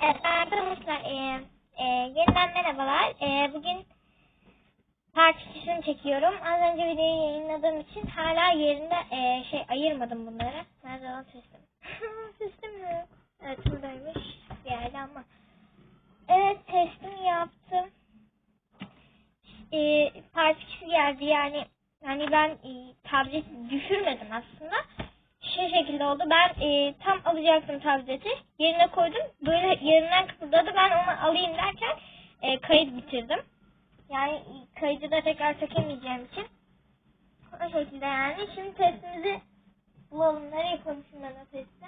Evet arkadaşlar e, e, yeniden merhabalar. E, bugün part 2'sini çekiyorum. Az önce videoyu yayınladığım için hala yerinde e, şey ayırmadım bunları. Nerede lan sesim? sesim mi? Evet buradaymış bir yerde ama. Evet testimi yaptım. E, part 2'si geldi yani hani ben e, tableti düşürmedim aslında şey şekilde oldu. Ben e, tam alacaktım tableti. Yerine koydum. Böyle yerinden kıpırdadı. Ben onu alayım derken e, kayıt bitirdim. Yani kaydı da tekrar çekemeyeceğim için. O şekilde yani. Şimdi testimizi bulalım. Nereye koymuşum ben o testi?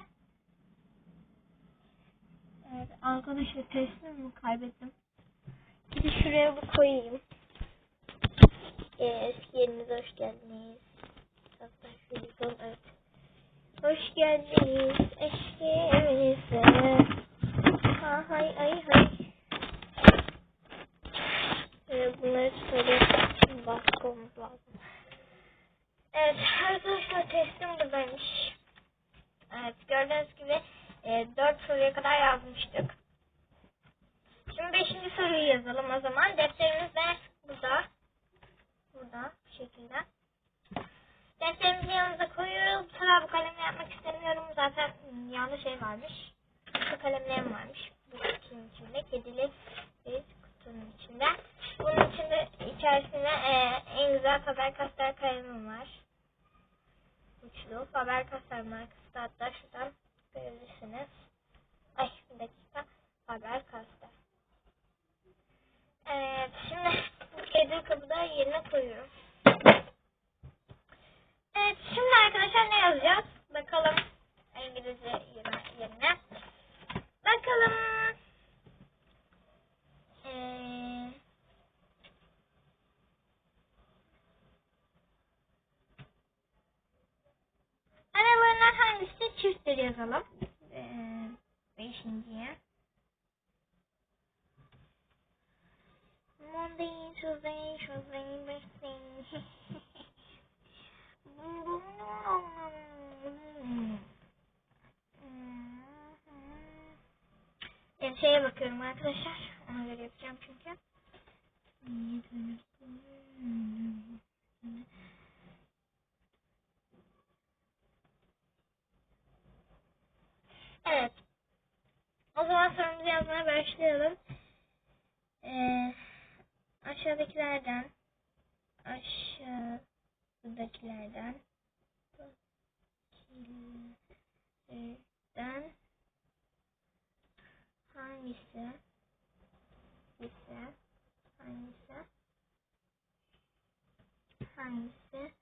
Evet arkadaşlar testimi kaybettim. Bir de şuraya bir koyayım. E, eski yerinize hoş geldiniz. Hatta şöyle yapalım. Evet. Hoş geldiniz eski evinize. Ha hay ay hay. Ee, bunları şöyle basmamız lazım. Evet arkadaşlar testim buradaymış. Evet gördüğünüz gibi e, 4 soruya kadar yazmıştık. Şimdi 5. soruyu yazalım o zaman. Defterimiz de burada. Burada bu şekilde. Defterimizi yanımıza koyuyoruz. Bu sefer bu kalemle yapmak istemiyorum. Zaten yanlış şey varmış. Şu kalemlerim varmış. Bu kutunun içinde. Kedili bir kutunun içinde. Bunun içinde içerisinde e, en güzel Faber-Castell kalemim var. Uçlu. Faber-Castell markası da hatta şuradan görebilirsiniz. Ay bir dakika. Faber-Castell. Evet şimdi bu kedi kabı da yerine koyuyorum. Evet şimdi arkadaşlar ne yazacağız? Bakalım İngilizce yerine. Bakalım. Ee, aralarından hangisi çifttir yazalım. Ee, beşinciye. Monday, Tuesday, Tuesday, Wednesday. возвращаюсь. Он говорит, кемпинге. Нет, нет. Hangisi ise hangisi hangisi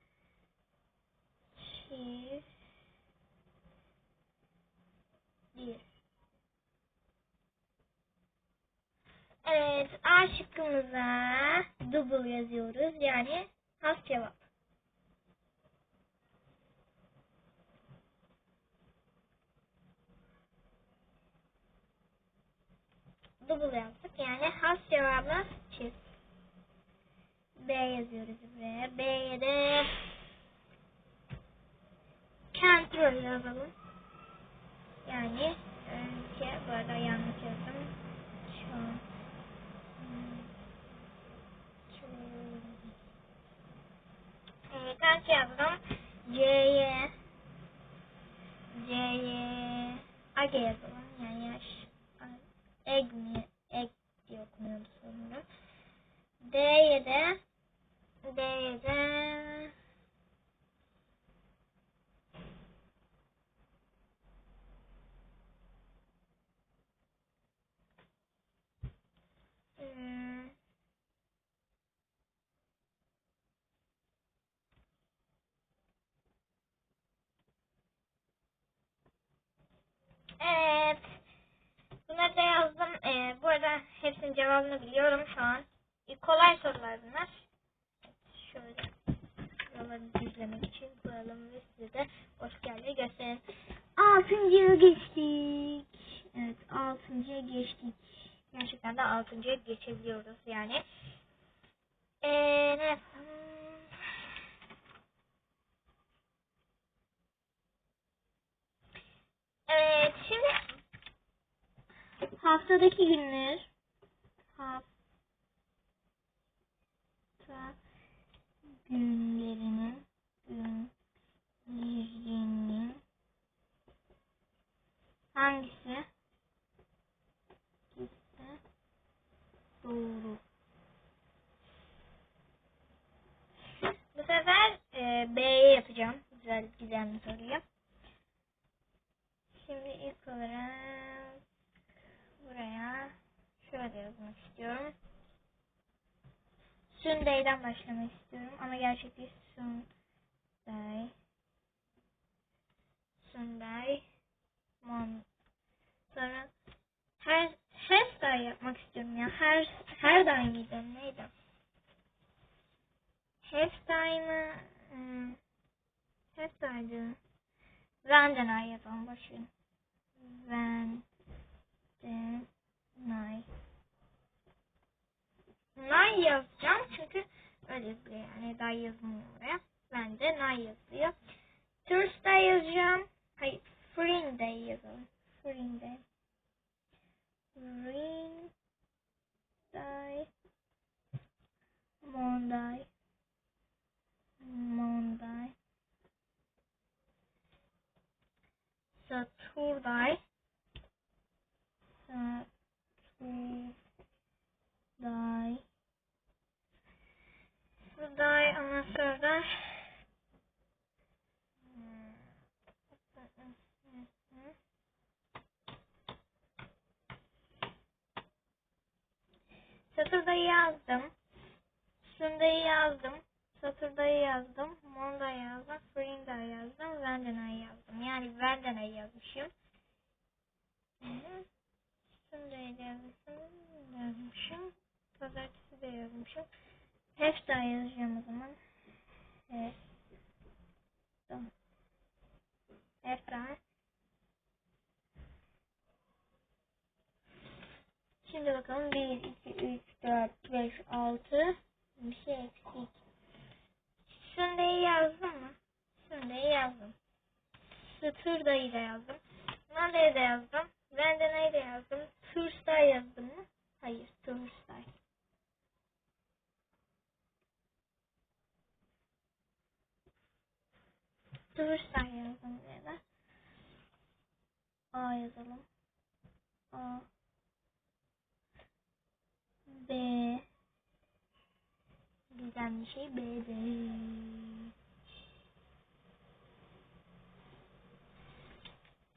çifttir? Evet, A şıkkımıza double yazıyoruz. Yani has cevap. Double yaptık. Yani has cevabı çift. B yazıyoruz buraya. B'ye de control yazalım. Yani ülke bu arada yazdım. Şu an Evet, kaç yazdım? C'ye C'ye Age yazalım. Yani yaş egg mi? Egg diye okunuyordu sanırım. D'ye de D'ye de hmm, Evet. Bunları da yazdım. Arada hepsinin cevabını biliyorum şu an. E, kolay sorular bunlar. Şöyle buraları düzlemek için koyalım ve size de hoş geldin gösterin. Altıncıya geçtik. Evet altıncıya geçtik. Gerçekten de altıncıya geçebiliyoruz yani. Ee, ne yapalım? Evet şimdi haftadaki günler. Hafta günlerinin günlerinin hangisi doğru bu sefer e, B'ye yapacağım güzel gizemli soruyu şimdi ilk olarak buraya şöyle yazmak istiyorum Sunday'den başlamak istiyorum ama gerçek değil Sunday. Sunday. Mon. Sonra her day yapmak istiyorum ya. Her her day mıydı neydi? Time'ı ıı, half time'dı Vandenay yapalım boşverin Vandenay Nay yazacağım çünkü öyle yazılıyor yani day yazılmıyor oraya. Ben de Nay yazıyor. Thursday yazacağım. Hayır, Friday yazalım. Friday. Friday. Monday. Monday. Saturday. Saturday. Saturday ondan sonra Saturday'ı yazdım. Sunday'ı yazdım. Saturday'ı yazdım. Monday yazdım. Friday yazdım. Wednesday yazdım. Yani Wednesday yazmışım. Sunday'ı da yazmışım. yazmışım. Pazartesi de yazmışım. Daha yazacağım o zaman. Evet. Tamam. Şimdi bakalım 1, 2, 3, 4, 5, 6 bir şey eksik. Sunday'ı yazdım mı? Sunday'ı yazdım. Saturday'ı da yazdım. Monday'ı da yazdım. Wednesday'ı da yazdım. Thursday Gizemli bir şey B B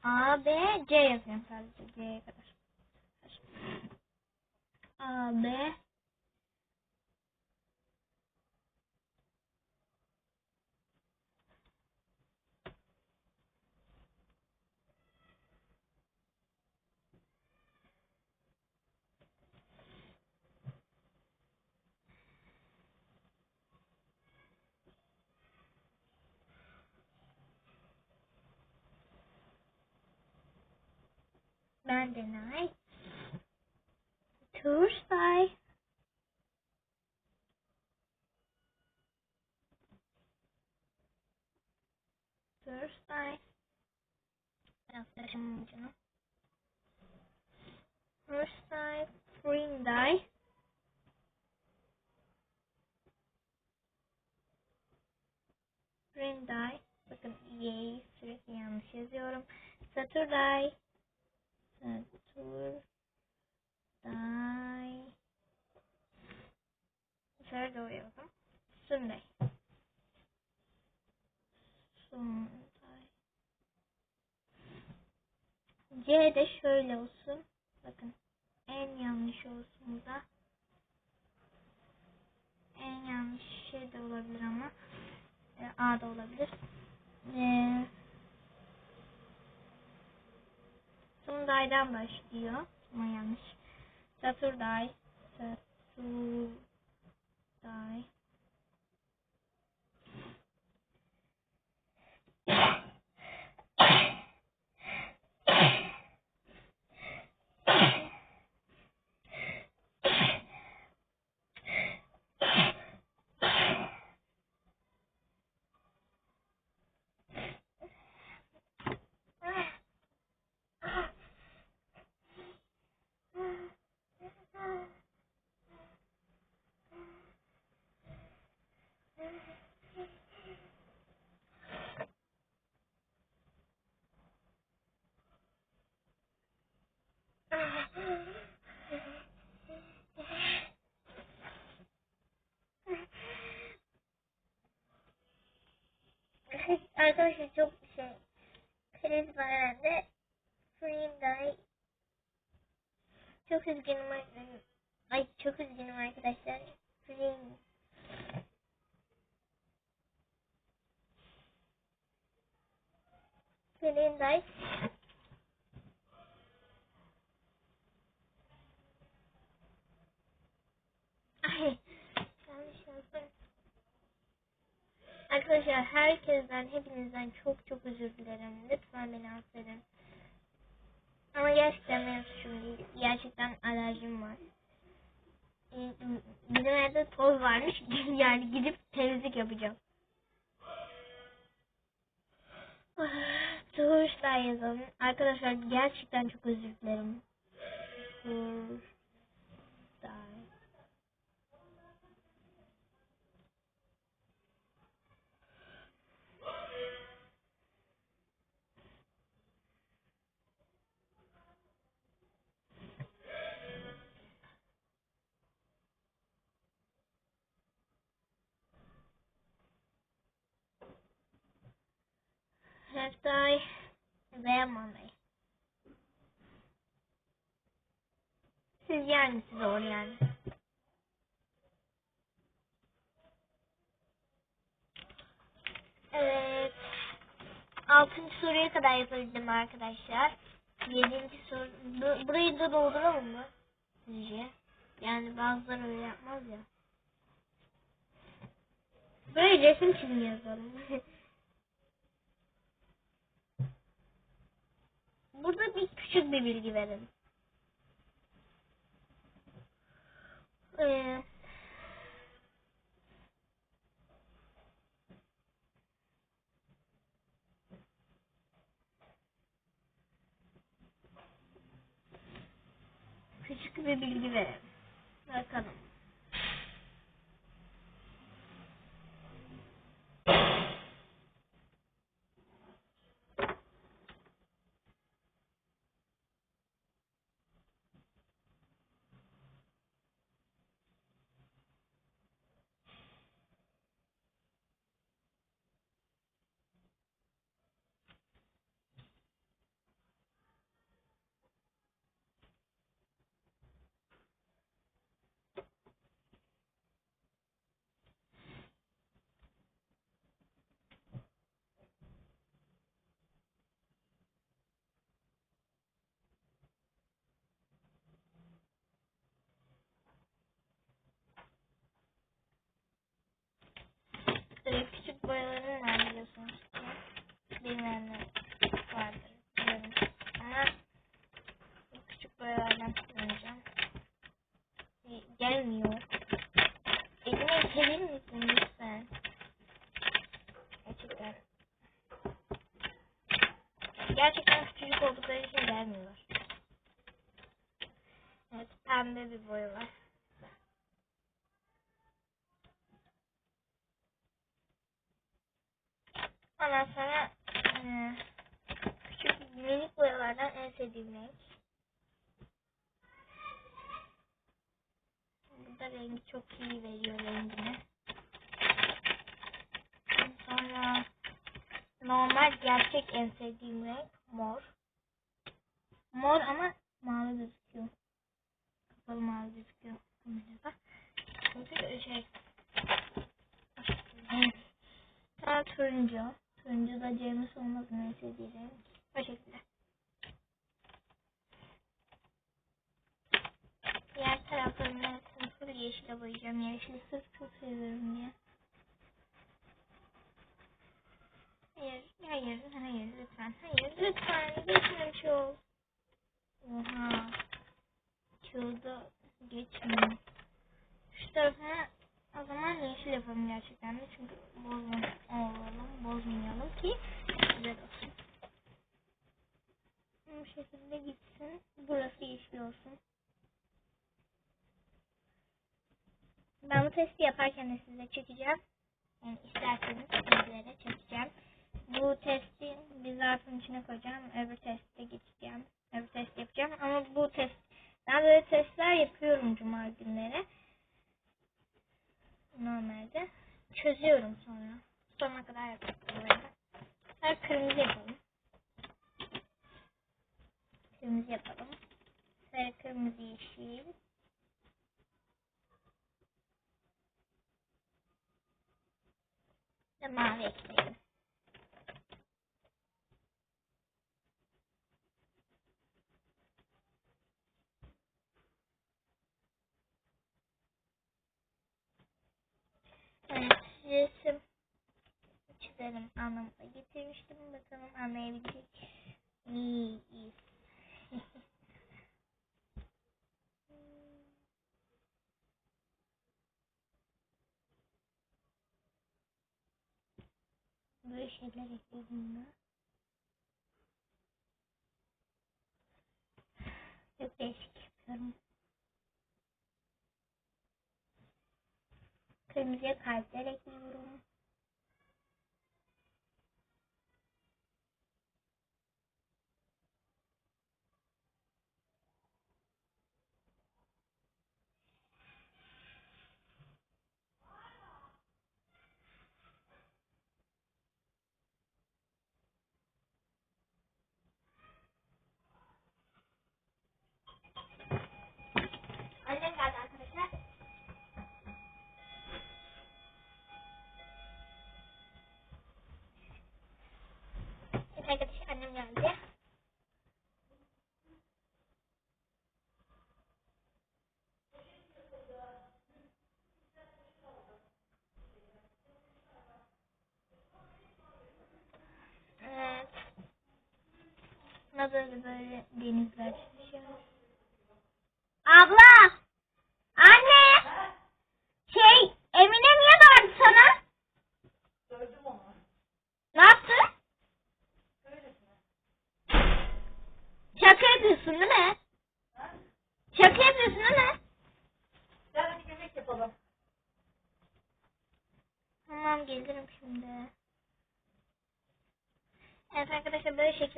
A B C yazıyorum sadece C'ye kadar. A B Monday Tuesday, Thursday ucunu. Thursday Friday Friday Bakın Y'yi sürekli yanlış yazıyorum. Saturday Saturday Şöyle doğru yazalım. Sunday Sunday C de şöyle olsun. Bakın en yanlış olsun bu da. En yanlış şey de olabilir ama e, A da olabilir. E, Sunday'dan başlıyor. Ama yanlış. Saturday. Arkadaşlar çok şey kriz var herhalde. Free Çok üzgünüm. Ay çok üzgünüm arkadaşlar. Free Free Ay. yanlış yazdım. Arkadaşlar herkesten, hepinizden çok çok özür dilerim. Lütfen beni affedin. Ama gerçekten benim suçum değil. Gerçekten alerjim var. Ee, Bizim evde toz varmış. Yani gidip temizlik yapacağım. Doğuştan yazalım. Arkadaşlar gerçekten çok özür dilerim. Doğuştan. Heftay ve Monday. Siz hangisi zor yani? Evet. Altıncı soruya kadar yapabildim arkadaşlar. Yedinci soru. Bu, burayı da dolduralım mı? Sizce? Yani bazıları öyle yapmaz ya. Böyle resim çizim yazalım. Burada bir küçük bir bilgi verin. Ee, küçük bir bilgi verin. Bakalım. Boyaların var biliyorsunuz ki. Bilmeyenler vardır. Biliyorum. Ama bu küçük boyalardan kullanacağım. Gelmiyor. Elime itebilir misin lütfen? Gerçekten. Gerçekten küçücük oldukları için gelmiyorlar. Evet pembe bir boya var. Ondan sonra e, küçük minik boyalardan en sevdiğim renk. Burada rengi çok iyi veriyor rengini. Sonra normal gerçek en sevdiğim renk mor. Mor ama mavi gözüküyor. Kapalı mavi gözüküyor kamerada. Çünkü şey Sonra turuncu. Turuncu da James olmasını en sevdiği renk. O şekilde. Diğer taraflarını full yeşile boyayacağım. Yeşili sırf çok seviyorum diye. Hayır, hayır, hayır lütfen. Hayır, lütfen. Geçmemiş ol. Oha. Kağıda geçmiyor. Şu tarafına o zaman yeşil yapalım gerçekten de. Çünkü bozmayalım, bozmayalım ki güzel olsun. Bu şekilde gitsin. Burası yeşil olsun. Ben bu testi yaparken de size çekeceğim. Yani isterseniz sizlere çekeceğim. Bu testi bir zarfın içine koyacağım. Öbür teste geçeceğim. Öbür test yapacağım. Ama bu test ben böyle testler yapıyorum cuma günleri. Normalde. Çözüyorum sonra. Sonuna kadar yapıyorum. Ha, kırmızı yapalım. Kırmızı yapalım. Sarı, kırmızı, yeşil. Ve mavi ekleyelim. Evet, resim çizelim anlamına getirmiştim. Bakalım anlayabilecek miyiz? Böyle şeyler ekledim ben. Çok değişik yapıyorum. Kırmızıya kalpler ekliyorum. Evet arkadaşlar annem geldi. Evet. Nasıl böyle denizler çizeceğim. Abla! Anne! Şey, Emine niye bağırdı sana? Gördüm onu. Ne yaptı? Şaka yapıyorsun değil mi? Ha? Şaka yapıyorsun değil mi? Gel hadi yemek yapalım. Tamam gelirim şimdi. Evet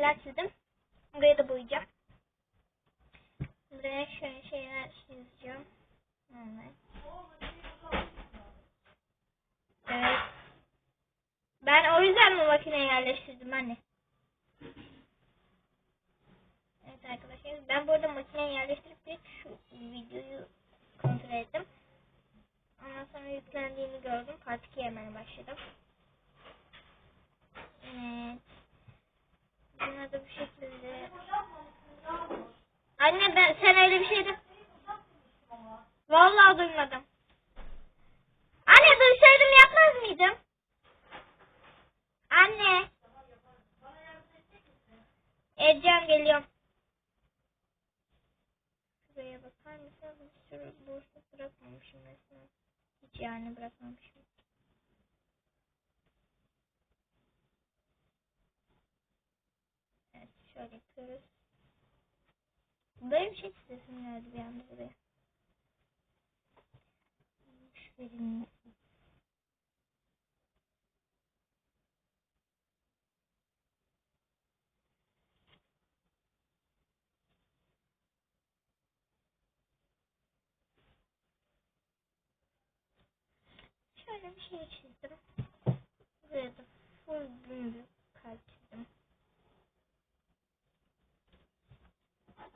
şekiller çizdim. Buraya da boyayacağım. Buraya şöyle şeyler çizeceğim. Evet. Ben o yüzden mi makineye yerleştirdim anne? Evet arkadaşlar ben burada makineye yerleştirip bir şu videoyu kontrol ettim. Ondan sonra yüklendiğini gördüm. Part 2'ye hemen başladım. Evet. Da bu şekilde. Anne ben sen öyle bir şey de... Vallahi duymadım. Anne duysaydım yapmaz mıydım? Anne. Edeceğim geliyorum. Şuraya bakar mısın? Bir sürü boşluk bırakmamışım resmen. Hiç yani bırakmamışım. Evet şöyle yapıyoruz. Böyle bir şey çizesim geldi bir anda buraya. Şöyle bir şey çizdim. Buraya da full büyük kalp çizdim. Evet,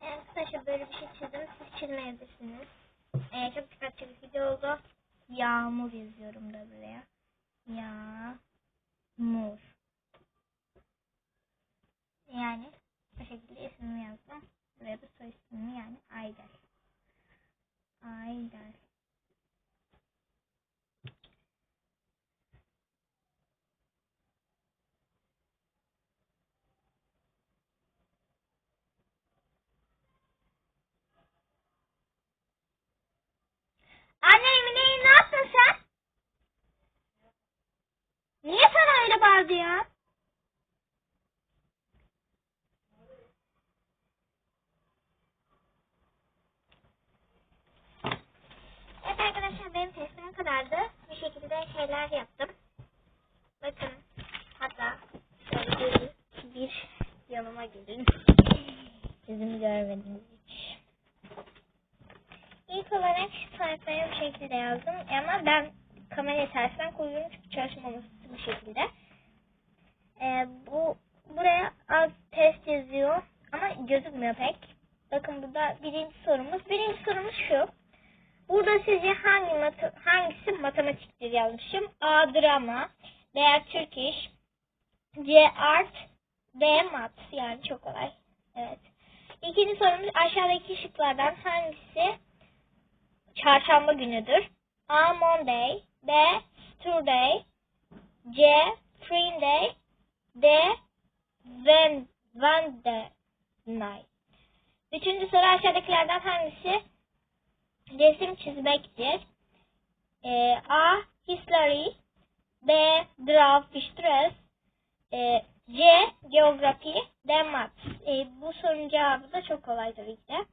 Arkadaşlar böyle bir şey çizdim. Siz çizmeyebilirsiniz. Ee, çok dikkat çekici oldu. Yağmur yazıyorum da buraya. Yağmur. Yani bu şekilde ismimi yazdım. Buraya da soy ismimi yani Aydel. Aydel. Anne Emine'yi ne Hadi ya. Evet arkadaşlar benim testim kadardı. Bir şekilde şeyler yaptım. Bakın hatta şöyle bir, bir yanıma gelin. Sizin görmediğiniz hiç. İlk olarak şu sayfaya bu şekilde yazdım. Ama ben kamera tersten koyuyorum çünkü çalışmaması bu şekilde. Ee, bu buraya az test yazıyor ama gözükmüyor pek. Bakın burada birinci sorumuz. Birinci sorumuz şu. Burada sizce hangi mat- hangisi matematiktir yazmışım? A. Drama B. Türk iş C. Art D. Mat. Yani çok kolay. Evet. İkinci sorumuz aşağıdaki şıklardan hangisi çarşamba günüdür? A. Monday B. Saturday C. Friday D. Wen Wednesday night. Üçüncü soru aşağıdakilerden hangisi resim çizmektir? Ee, A. History B. Draw Pictures ee, C. Geografi D. Maths. Ee, bu sorunun cevabı da çok kolay tabii ki de.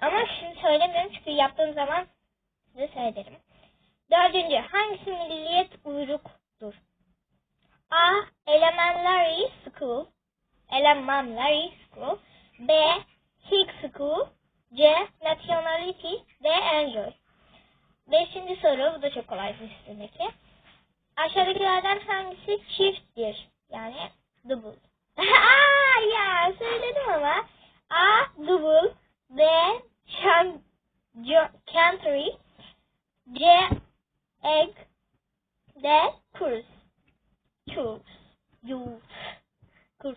Ama şimdi söylemiyorum çünkü yaptığım zaman size söylerim. Dördüncü. Hangisi milliyet uyruktur? A. Elementary School Elementary School B. Hick School C. Nationality D. Enjoy Beşinci soru. Bu da çok kolay bir üstündeki. Aşağıdakilerden hangisi çifttir? Yani double. Aa ya söyledim ama. A. Double B. Chan jo- Country C. Egg D. Cruise Cruise Youth Kurs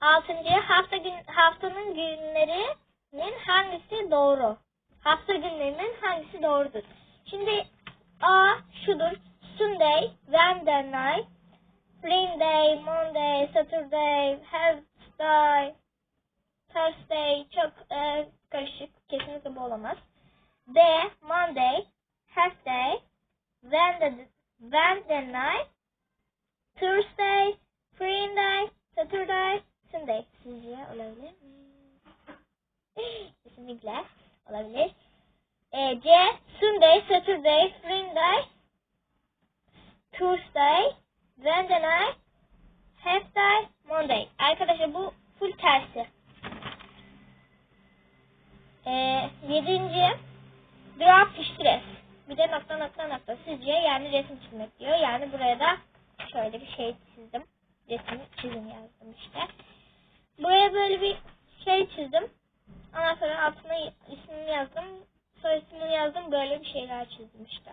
Altıncı hafta gün haftanın günlerinin hangisi doğru? Hafta günlerinin hangisi doğrudur? Şimdi A şudur. Sunday, Wednesday, Friday, Monday, Saturday, Thursday, Thursday çok e, karışık. Kesinlikle bu olamaz. B. Monday, Thursday, Wednesday, Wednesday, Thursday, Friday, Saturday, Sunday. Sizce olabilir mi? Kesinlikle olabilir. E, C. Sunday, Saturday, Friday, Tuesday, Wednesday, Thursday, Monday. Arkadaşlar bu full tersi. E, yedinci. Draw stress. Bir de nokta nokta nokta. Sizce yani resim çizmek diyor. Yani buraya da şöyle bir şey çizdim. Resim çizim yazdım işte. Buraya böyle bir şey çizdim. Ondan sonra altına ismini yazdım. Soy ismini yazdım. Böyle bir şeyler çizdim işte.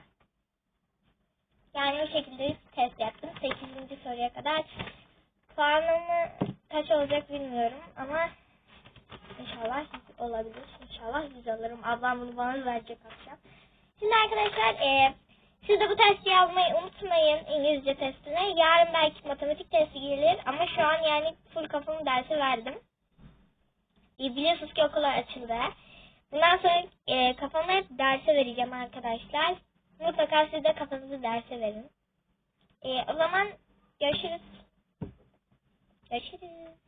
Yani o şekilde test yaptım. 8. soruya kadar. Puanımı kaç olacak bilmiyorum ama inşallah 100 olabilir. İnşallah 100 alırım. Ablam bunu bana verecek akşam. Şimdi arkadaşlar e, siz de bu testi yazmayı unutmayın İngilizce testine. Yarın belki matematik testi gelir ama şu an yani full kafamı dersi verdim. E, biliyorsunuz ki okullar açıldı. Bundan sonra e, kafamı hep derse vereceğim arkadaşlar. Mutlaka siz de kafanızı derse verin. E, o zaman görüşürüz. Görüşürüz.